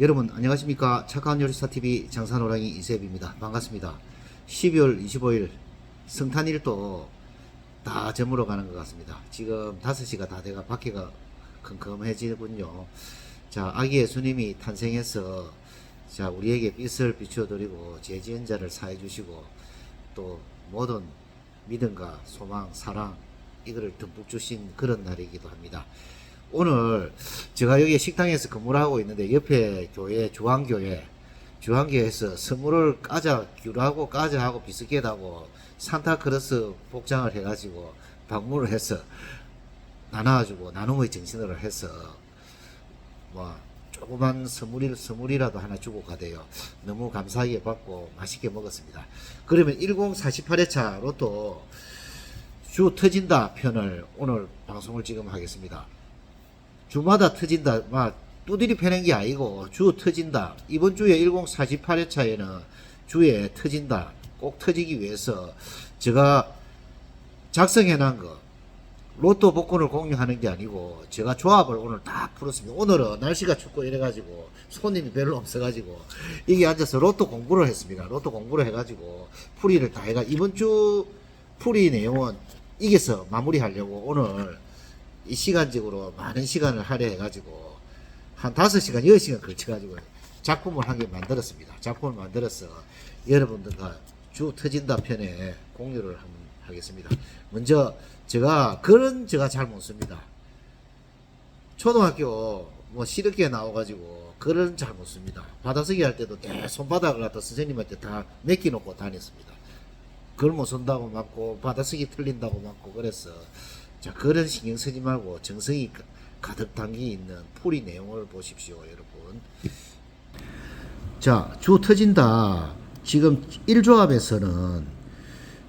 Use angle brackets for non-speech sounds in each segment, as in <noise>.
여러분 안녕하십니까? 착한 요리사TV 장산호랑이 이세비입니다. 반갑습니다. 12월 25일 성탄일도 다 저물어 가는 것 같습니다. 지금 5시가 다 돼가 밖에가 컴컴해지군요. 자 아기 예수님이 탄생해서 자 우리에게 빛을 비추어 드리고 제지연자를 사해 주시고 또 모든 믿음과 소망 사랑 이거를 듬뿍 주신 그런 날이기도 합니다 오늘 제가 여기 식당에서 근무를 하고 있는데 옆에 교회 주한교회 주한교회에서 선물을 까자 귤하고 까자하고 비스켓하고 산타크로스 복장을 해가지고 방문을 해서 나눠주고 나눔의 정신으로 해서 뭐 조그만 선물이, 선물이라도 하나 주고 가대요. 너무 감사하게 받고 맛있게 먹었습니다. 그러면 1048회차 로또 주 터진다 편을 오늘 방송을 지금 하겠습니다. 주마다 터진다, 막, 두드리 패는 게 아니고, 주 터진다. 이번 주에 1048회차에는 주에 터진다. 꼭 터지기 위해서 제가 작성해 놓은 거, 로또 복권을 공유하는 게 아니고, 제가 조합을 오늘 다 풀었습니다. 오늘은 날씨가 춥고 이래가지고, 손님이 별로 없어가지고, 이게 앉아서 로또 공부를 했습니다. 로또 공부를 해가지고, 풀이를 다 해가, 이번 주 풀이 내용은 이겨서 마무리하려고 오늘 이 시간적으로 많은 시간을 할애해가지고 한 5시간, 6시간 걸쳐가지고 작품을 한 개 만들었습니다. 작품을 만들어서 여러분들과 주 터진다 편에 공유를 한번 하겠습니다. 먼저 제가 글은 제가 잘 못 씁니다. 초등학교 뭐 시럽게 나와가지고 글은 잘 못 씁니다. 받아쓰기 할 때도 내 손바닥을 갖다 선생님한테 다 맡겨놓고 다녔습니다. 글 못 쓴다고 맞고 받아쓰기 틀린다고 맞고 그래서 자 그런 신경 쓰지 말고 정성이 가- 가득 담기 있는 풀이 내용을 보십시오 여러분 자 주 터진다 지금 1조합에서는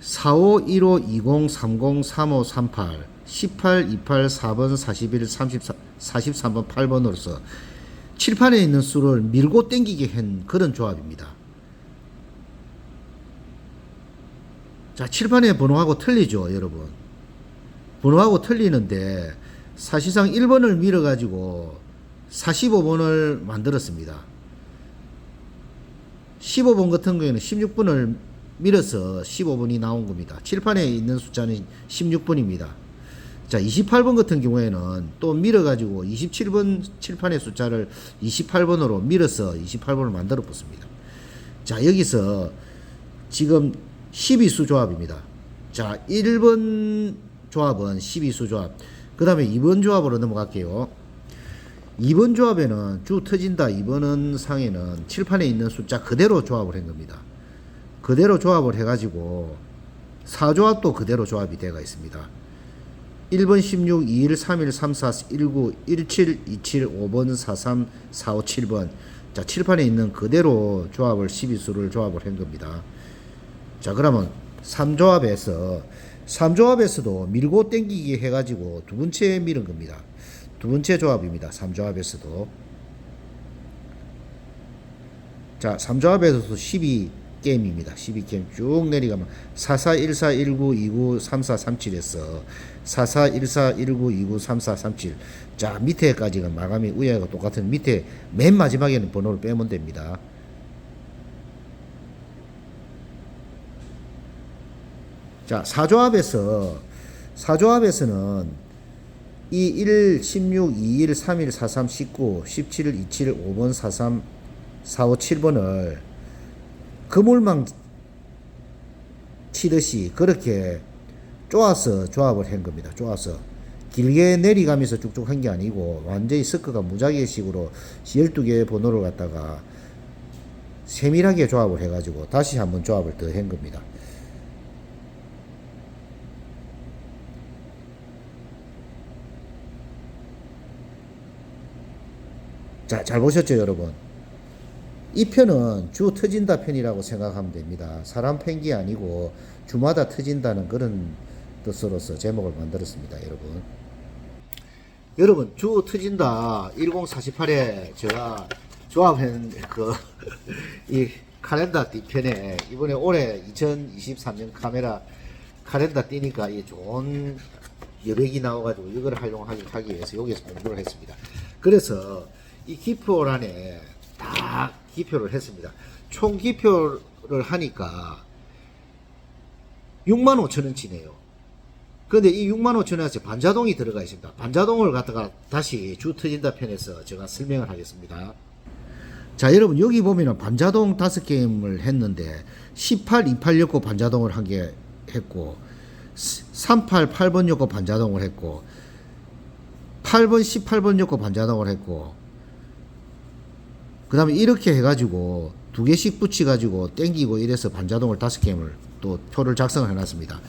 45, 15, 20, 30, 35, 38 18, 28, 4번, 41, 34, 43번, 8번으로서 칠판에 있는 수를 밀고 땡기게 한 그런 조합입니다. 자, 칠판의 번호하고 틀리죠, 여러분. 번호하고 틀리는데 사실상 1번을 밀어가지고 45번을 만들었습니다. 15번 같은 경우에는 16번을 밀어서 15번이 나온 겁니다. 칠판에 있는 숫자는 16번입니다. 자, 28번 같은 경우에는 또 밀어가지고 27번 칠판의 숫자를 28번으로 밀어서 28번을 만들어 봤습니다. 자, 여기서 지금 12수 조합입니다. 자, 1번 조합은 12수 조합. 그 다음에 2번 조합으로 넘어갈게요. 2번 조합에는 주 터진다 2번은 상에는 칠판에 있는 숫자 그대로 조합을 한 겁니다. 그대로 조합을 해가지고 4조합도 그대로 조합이 되어 있습니다. 1번 16, 21, 31, 34, 19, 17, 27, 5번, 43, 45, 7번. 자, 칠판에 있는 그대로 조합을 12수를 조합을 한 겁니다. 자, 그러면 3조합에서 3조합에서도 밀고 땡기기 해가지고 두 번째 밀은 겁니다. 두 번째 조합입니다. 3조합에서도. 자, 3조합에서도 12게임입니다. 12게임 쭉 내려가면 44, 14, 19, 29, 34, 37에서 44, 14, 19, 29, 34, 37. 자, 밑에까지가 마감이 우야가 똑같은 밑에 맨 마지막에는 번호를 빼면 됩니다. 자, 4조합에서 4조합에서는 이 1, 16, 21, 31, 43, 19, 17, 27, 5번, 43, 45, 7번을 그물망 치듯이 그렇게 쪼아서 조합을 한 겁니다. 쪼아서 길게 내려가면서 쭉쭉 한 게 아니고 완전히 스크가 무작위식으로 12개의 번호를 갖다가 세밀하게 조합을 해가지고 다시 한번 조합을 더 한 겁니다. 자, 잘 보셨죠, 여러분? 이 편은 주 터진다 편이라고 생각하면 됩니다. 사람 팬기 아니고 주마다 터진다는 그런 뜻으로서 제목을 만들었습니다, 여러분. 여러분, 주 터진다 1048에 제가 조합한 그, <laughs> 이 카렌다 뒤편에 이번에 올해 2023년 카메라 카렌다 띄니까 이 좋은 여백이 나와가지고 이걸 활용하기 하기 위해서 여기서 공부를 했습니다. 그래서 이 기표란에 다다 기표를 했습니다. 총 기표를 하니까 6만 5천 원치네요. 근데 이 6만 5천 원에 반자동이 들어가 있습니다. 반자동을 갖다가 다시 주 터진다 편에서 제가 설명을 하겠습니다. 자, 여러분 여기 보면은 반자동 다섯 게임을 했는데 18, 28 였고 반자동을 한개 했고 38, 8번 였고 반자동을 했고 8번, 18번 였고 반자동을 했고 그 다음에 이렇게 해가지고 두 개씩 붙여가지고 땡기고 이래서 반자동을 다섯 게임을 또 표를 작성을 해놨습니다.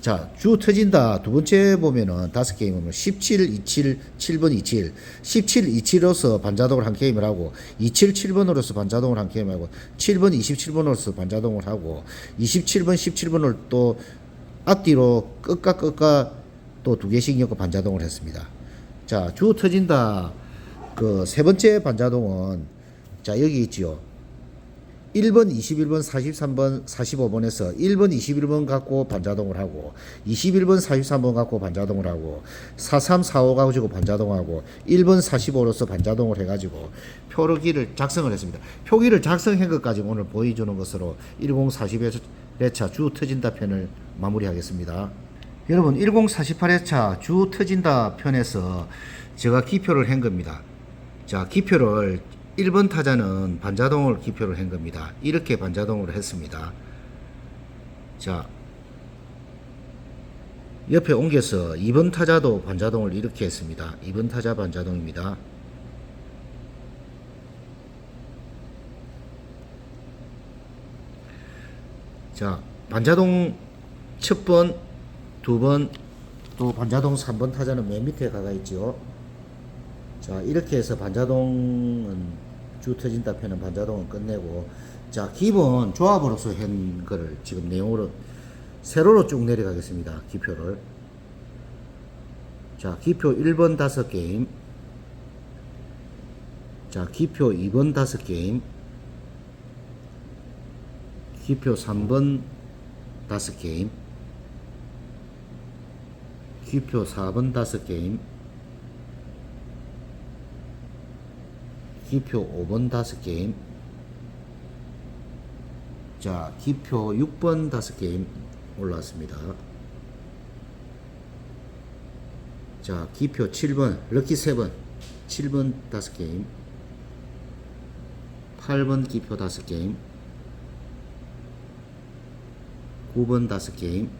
자, 주 터진다. 두 번째 보면은 다섯 게임은 17, 27, 7번 27. 17, 27로서 반자동을 한 게임을 하고, 27, 7번으로서 반자동을 한 게임을 하고, 7번, 27번으로서 반자동을 하고, 27번, 17번을 또 앞뒤로 끝과 끝과 또 두 개씩 엮고 반자동을 했습니다. 자, 주 터진다. 그 세 번째 반자동은 자, 여기 있지요. 1번, 21번, 43번, 45번에서 1번, 21번 갖고 반자동을 하고 21번, 43번 갖고 반자동을 하고 43, 45 가지고 반자동하고 1번, 45로서 반자동을 해가지고 표기를 작성을 했습니다. 표기를 작성한 것까지 오늘 보여주는 것으로 1048회차 주 터진다 편을 마무리하겠습니다. 여러분 1048회차 주 터진다 편에서 제가 기표를 한 겁니다. 자 기표를 1번 타자는 반자동을 기표를 한 겁니다. 이렇게 반자동을 했습니다. 자, 옆에 옮겨서 2번 타자도 반자동을 이렇게 했습니다. 2번 타자 반자동입니다. 자, 반자동 첫 번, 두 번, 또 반자동 3번 타자는 맨 밑에 가가 있죠. 자 이렇게 해서 반자동은 주 터진다 편은 반자동은 끝내고. 자 기본 조합으로서 한 거를 지금 내용으로 세로로 쭉 내려가겠습니다. 기표를. 자 기표 1번 다섯 게임. 자 기표 2번 다섯 게임. 기표 3번 다섯 게임. 기표 4번 다섯 게임 기표 5번 다섯 게임. 자 기표 6번 다섯 게임 올라왔습니다. 자 기표 7번 럭키 3번 7번 다섯 게임 8번 기표 다섯 게임 9번 다섯 게임.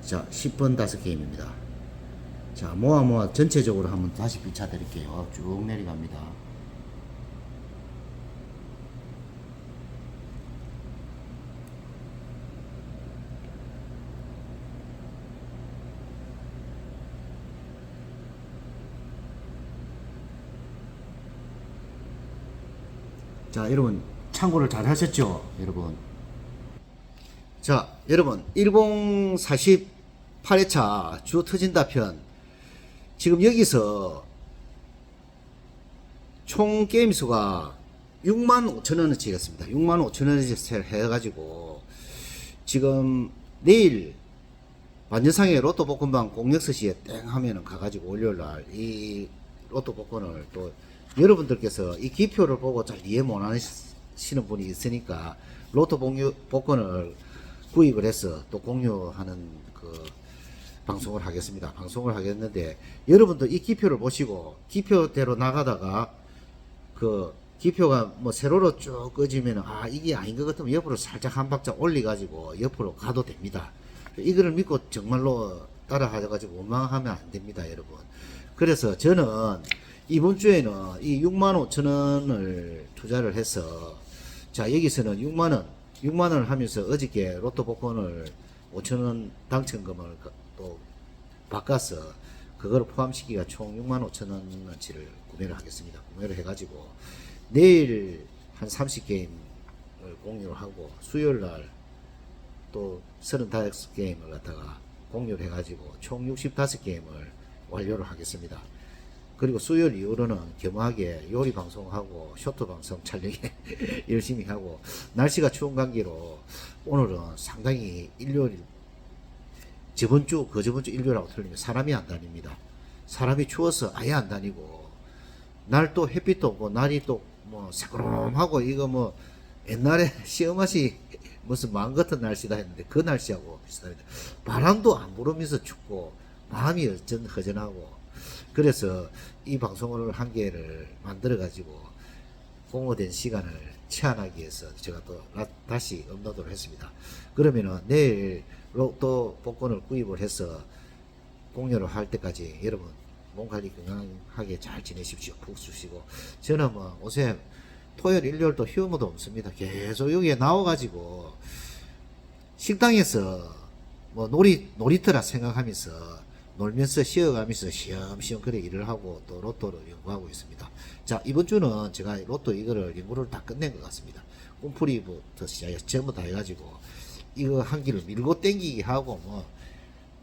자 10번 다섯 게임입니다 자, 모아 모아 전체적으로 한번 다시 비춰 드릴게요. 쭉 내려갑니다. 자, 여러분 참고를 잘 하셨죠? 여러분. 자, 여러분 1048회차 주 터진다 편 지금 여기서 총 게임 수가 6만 5천 원어치였습니다. 6만 5천 원어치 해가지고 지금 내일 완전상의 로또 복권방 공역서시에 땡 하면은 가가지고 월요일 날 이 로또 복권을 또 여러분들께서 이 기표를 보고 잘 이해 못 하시는 분이 있으니까 로또 공유, 복권을 구입을 해서 또 공유하는 그 방송을 하겠습니다. 방송을 하겠는데 여러분도 이 기표를 보시고 기표대로 나가다가 그 기표가 뭐 세로로 쭉 꺼지면 아 이게 아닌 것 같으면 옆으로 살짝 한 박자 올려 가지고 옆으로 가도 됩니다. 이거를 믿고 정말로 따라 하셔가지고 원망하면 안 됩니다, 여러분. 그래서 저는 이번 주에는 이 6만 5천 원을 투자를 해서 자 여기서는 6만 원, 6만 원을 하면서 어저께 로또 복권을 5천 원 당첨금을 또 바꿔서 그걸 포함시키기가 총 6만 5천 원어치를 구매를 하겠습니다. 구매를 해가지고 내일 한 30게임을 공유를 하고 수요일 날 또 35게임을 갖다가 공유를 해가지고 총 65게임을 완료를 하겠습니다. 그리고 수요일 이후로는 겸하게 요리 방송하고 쇼트 방송 촬영에 <laughs> 열심히 하고 날씨가 추운 관계로 오늘은 상당히 일요일 저번 주, 그 저번 주 일요일하고 틀리면 사람이 안 다닙니다. 사람이 추워서 아예 안 다니고, 날 또 햇빛도 없고 날이 또 뭐 새그럼하고 이거 뭐 옛날에 <laughs> 시어맛이 무슨 마음 같은 날씨다 했는데 그 날씨하고 비슷합니다. 바람도 안 불으면서 춥고 마음이 어쩐 허전하고 그래서 이 방송을 한 개를 만들어 가지고 공허된 시간을 치환하기 위해서 제가 또 라- 다시 업로드를 했습니다. 그러면은 내일로 또 복권을 구입을 해서 공연을 할 때까지 여러분 몸 관리 건강하게 잘 지내십시오. 푹 쉬시고 저는 뭐 요새 토요일 일요일도 휴무도 없습니다. 계속 여기에 나와가지고 식당에서 뭐 놀이 놀이터라 생각하면서 놀면서 쉬어가면서 시험시험 그래 일을 하고 또 로또를 연구하고 있습니다. 자 이번 주는 제가 로또 이거를 연구를 다 끝낸 것 같습니다. 꿈풀이부터 시작해서 전부 다 해가지고 이거 한 길을 밀고 땡기기 하고 뭐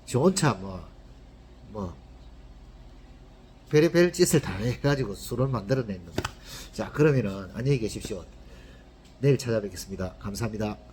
좋은 차 뭐뭐 별의별 짓을 다 해가지고 술을 겁니다. 자 그러면은 안녕히 계십시오. 내일 찾아뵙겠습니다. 감사합니다.